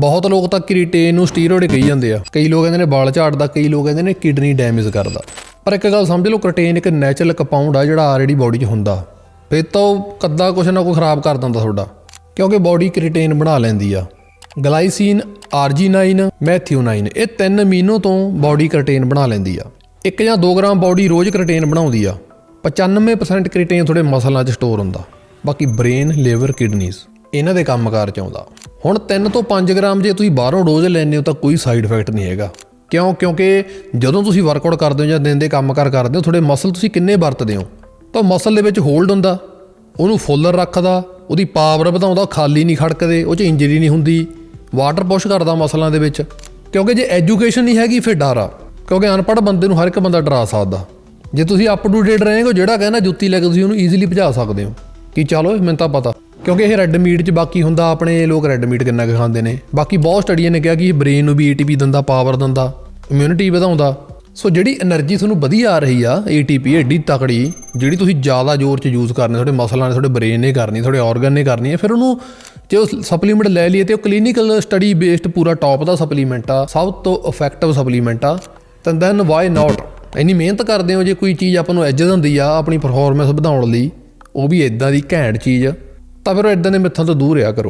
ਬਹੁਤ ਲੋਕ ਤਾਂ ਕ੍ਰੀਟੇਨ ਨੂੰ ਸਟੀਰੋਇਡ ਕਹੀ ਜਾਂਦੇ ਆ। ਕਈ ਲੋਕ ਕਹਿੰਦੇ ਨੇ ਵਾਲ ਝਾੜਦਾ, ਕਈ ਲੋਕ ਕਹਿੰਦੇ ਨੇ ਕਿਡਨੀ ਡੈਮੇਜ ਕਰਦਾ। ਪਰ ਇੱਕ ਗੱਲ ਸਮਝ ਲਓ ਕਰਟੇਨ ਇੱਕ ਨੈਚੁਰਲ ਕੰਪਾਊਂਡ ਆ ਜਿਹੜਾ ਆਲਰੇਡੀ ਬਾਡੀ 'ਚ ਹੁੰਦਾ। ਫਿਰ ਤਾਂ ਉਹ ਕੱਦਾ ਕੁਛ ਨਾ ਕੁਛ ਖਰਾਬ ਕਰ ਦਿੰਦਾ ਤੁਹਾਡਾ। ਕਿਉਂਕਿ ਬਾਡੀ ਕਰੀਟੇਨ ਬਣਾ ਲੈਂਦੀ ਆ। ਗਲਾਈਸੀਨ ਆਰਜੀਨਾਈਨ ਮੈਥਿਓਨਾਈਨ ਇਹ ਤਿੰਨ ਅਮੀਨੋ ਤੋਂ ਬਾਡੀ ਕ੍ਰੀਟੇਨ ਬਣਾ ਲੈਂਦੀ ਆ। ਇੱਕ ਜਾਂ 2 ਗ੍ਰਾਮ ਬਾਡੀ ਰੋਜ਼ ਕ੍ਰੀਟੇਨ ਬਣਾਉਂਦੀ ਆ। 95% ਕਰੀਟੇਨ ਤੁਹਾਡੇ ਮਸਲਾਂ 'ਚ ਸਟੋਰ ਹੁੰਦਾ। ਬਾਕੀ ਬ੍ਰੇਨ ਲਿਵਰ ਕਿਡਨੀਜ਼ ਇਹਨਾਂ ਦੇ ਕੰਮਕਾਰ 'ਚ ਆਉਂਦਾ। ਹੁਣ 3 ਤੋਂ 5 ਗ੍ਰਾਮ ਜੇ ਤੁਸੀਂ ਬਾਹਰੋਂ ਡੋਜ਼ ਲੈਂਦੇ ਹੋ ਤਾਂ ਕੋਈ ਸਾਈਡ ਇਫੈਕਟ ਨਹੀਂ ਹੈਗਾ। ਕਿਉਂ? ਕਿਉਂਕਿ ਜਦੋਂ ਤੁਸੀਂ ਵਰਕਆਊਟ ਕਰਦੇ ਹੋ ਜਾਂ ਦਿਨ ਦੇ ਕੰਮਕਾਰ ਕਰਦੇ ਹੋ, ਤੁਹਾਡੇ ਮਸਲ ਤੁਸੀਂ ਕਿੰਨੇ ਵਰਤਦੇ ਹੋ? ਤਾਂ ਮਸਲ ਦੇ ਵਿੱਚ ਹੋਲਡ ਹੁੰਦਾ, ਉਹਨੂੰ ਫੁੱਲਰ ਰੱਖਦਾ, ਉਹਦੀ ਪਾਵਰ ਵਧਾਉਂਦਾ ਖਾਲੀ ਨਹੀਂ ਖੜਕਦੇ, ਉਹ 'ਚ ਇੰਜਰੀ ਨਹੀਂ ਹੁੰਦੀ ਵਾਟਰ ਪੁਸ਼ ਕਰਦਾ ਮਸਲਾਂ ਦੇ ਵਿੱਚ। ਕਿਉਂਕਿ ਜੇ ਐਜੂਕੇਸ਼ਨ ਨਹੀਂ ਹੈਗੀ, ਫਿਰ ਡਰ ਆ। ਕਿਉਂਕਿ ਅਨਪੜ੍ਹ ਬੰਦੇ ਨੂੰ ਹਰ ਇੱਕ ਬੰਦਾ ਡਰਾ ਸਕਦਾ। ਜੇ ਤੁਸੀਂ ਅਪ ਟੂ ਡੇਟ ਰਹੇਗੇ, ਜਿਹੜਾ ਕਹਿੰਦਾ ਜੁੱਤੀ ਲੈ ਕੇ ਤੁਸੀਂ ਉਹਨੂੰ ਈਜ਼ੀਲੀ ਭਜਾ ਸਕਦੇ ਹੋ। ਕਿ ਚਲੋ ਮੈਨੂੰ ਤਾਂ ਪਤਾ। ਕਿਉਂਕਿ ਇਹ ਰੈੱਡ ਮੀਟ 'ਚ ਬਾਕੀ ਹੁੰਦਾ, ਆਪਣੇ ਲੋਕ ਰੈੱਡ ਮੀਟ ਕਿੰਨਾ ਕੁ ਖਾਂਦੇ ਨੇ। ਬਾਕੀ ਬਹੁਤ ਸਟੱਡੀਆਂ ਨੇ ਕਿਹਾ ਕਿ ਇਹ ਬ੍ਰੇਨ ਨੂੰ ਵੀ ATP ਦਿੰਦਾ ਪਾਵਰ ਦਿੰਦਾ ਇਮਿਊਨਿਟੀ ਵਧਾਉਂਦਾ। ਸੋ ਜਿਹੜੀ એનર્ਜੀ ਤੁਹਾਨੂੰ ਵਧੀਆ ਆ ਰਹੀ ਆ ATP ਐਡੀ ਤਕੜੀ, ਜਿਹੜੀ ਤੁਸੀਂ ਜ਼ਿਆਦਾ ਜ਼ੋਰ 'ਚ ਯੂਜ਼ ਕਰਨੇ, ਤੁਹਾਡੇ ਮਸਲਾਂ ਨੇ ਤੁਹਾਡੇ ਬ੍ਰੇਨ ਨੇ ਕਰਨੀ, ਤੁਹਾਡੇ ਆਰਗਨ ਨੇ ਕਰਨੀ ਹੈ ਫਿਰ ਉਹਨੂੰ ਜੇ ਉਹ ਸਪਲੀਮੈਂਟ ਲੈ ਲਈਏ ਤੇ ਉਹ ਕਲੀਨਿਕਲ ਸਟੱਡੀ ਬੇਸਡ ਪੂਰਾ ਟੌਪ ਦਾ ਸਪਲੀਮੈਂਟ ਆ, ਸਭ ਤੋਂ ਇਫੈਕਟਿਵ ਸਪਲੀਮੈਂਟ ਆ। ਤਾਂ ਦੈਨ ਵਾਈ ਨਾਟ ਇੰਨੀ ਮਿਹਨਤ ਕਰਦੇ ਹੋ, ਜੇ ਕੋਈ ਚੀਜ਼ ਆਪਾਂ ਨੂੰ ਐਜ ਹੁੰਦੀ ਆ, ਆਪਣੀ ਪਰਫਾਰਮੈਂਸ ਵਧਾਉਣ ਲਈ, ਉਹ ਵੀ ਇਦਾਂ ਦੀ ਘੈਂਟ ਚੀਜ਼ ਆ। ਤਾਂ ਫਿਰ ਉਹ ਇਦਾਂ ਦੇ ਮਿੱਥਾਂ ਤੋਂ ਦੂਰ ਰਿਹਾ ਕਰੋ।